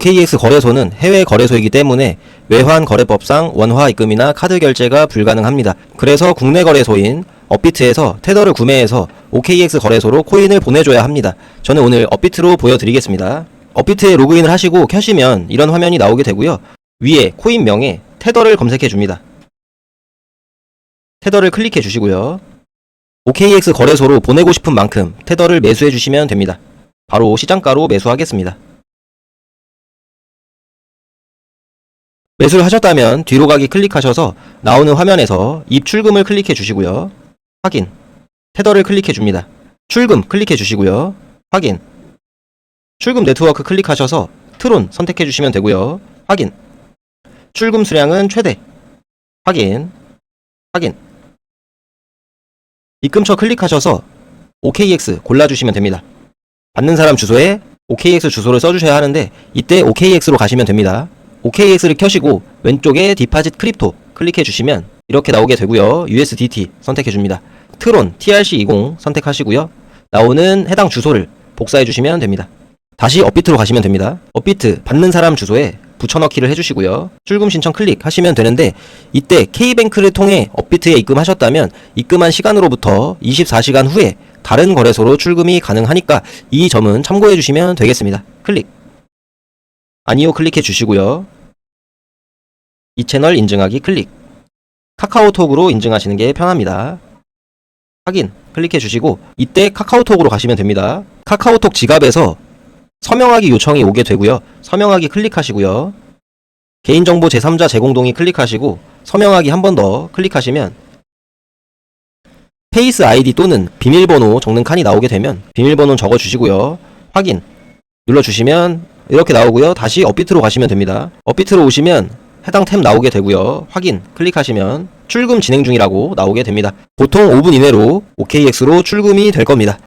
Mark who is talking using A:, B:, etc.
A: OKX 거래소는 해외 거래소이기 때문에 외환 거래법상 원화 입금이나 카드 결제가 불가능합니다. 그래서 국내 거래소인 업비트에서 테더를 구매해서 OKX 거래소로 코인을 보내줘야 합니다. 저는 오늘 업비트로 보여드리겠습니다. 업비트에 로그인을 하시고 켜시면 이런 화면이 나오게 되고요. 위에 코인명에 테더를 검색해 줍니다. 테더를 클릭해 주시고요. OKX 거래소로 보내고 싶은 만큼 테더를 매수해 주시면 됩니다. 바로 시장가로 매수하겠습니다. 매수를 하셨다면 뒤로 가기 클릭하셔서 나오는 화면에서 입출금을 클릭해 주시고요. 확인. 테더를 클릭해 줍니다. 출금 클릭해 주시고요. 확인. 출금 네트워크 클릭하셔서 트론 선택해 주시면 되고요. 확인. 출금 수량은 최대. 확인. 확인. 입금처 클릭하셔서 OKX 골라주시면 됩니다. 받는 사람 주소에 OKX 주소를 써주셔야 하는데 이때 OKX로 가시면 됩니다. OKX를 켜시고 왼쪽에 디파짓 크립토 클릭해 주시면 이렇게 나오게 되고요. USDT 선택해 줍니다. 트론 TRC20 선택하시고요. 나오는 해당 주소를 복사해 주시면 됩니다. 다시 업비트로 가시면 됩니다. 업비트 받는 사람 주소에 붙여넣기를 해주시고요. 출금 신청 클릭하시면 되는데 이때 K뱅크를 통해 업비트에 입금하셨다면 입금한 시간으로부터 24시간 후에 다른 거래소로 출금이 가능하니까 이 점은 참고해 주시면 되겠습니다. 클릭. 아니요 클릭해 주시고요. 이 채널 인증하기 클릭. 카카오톡으로 인증하시는 게 편합니다. 확인 클릭해 주시고 이때 카카오톡으로 가시면 됩니다. 카카오톡 지갑에서 서명하기 요청이 오게 되고요. 서명하기 클릭하시고요. 개인정보 제3자 제공동의 클릭하시고 서명하기 한 번 더 클릭하시면 페이스 아이디 또는 비밀번호 적는 칸이 나오게 되면 비밀번호 적어 주시고요. 확인 눌러 주시면 이렇게 나오고요. 다시 업비트로 가시면 됩니다. 업비트로 오시면 해당 템 나오게 되고요. 확인 클릭하시면 출금 진행 중이라고 나오게 됩니다. 보통 5분 이내로 OKX로 출금이 될 겁니다.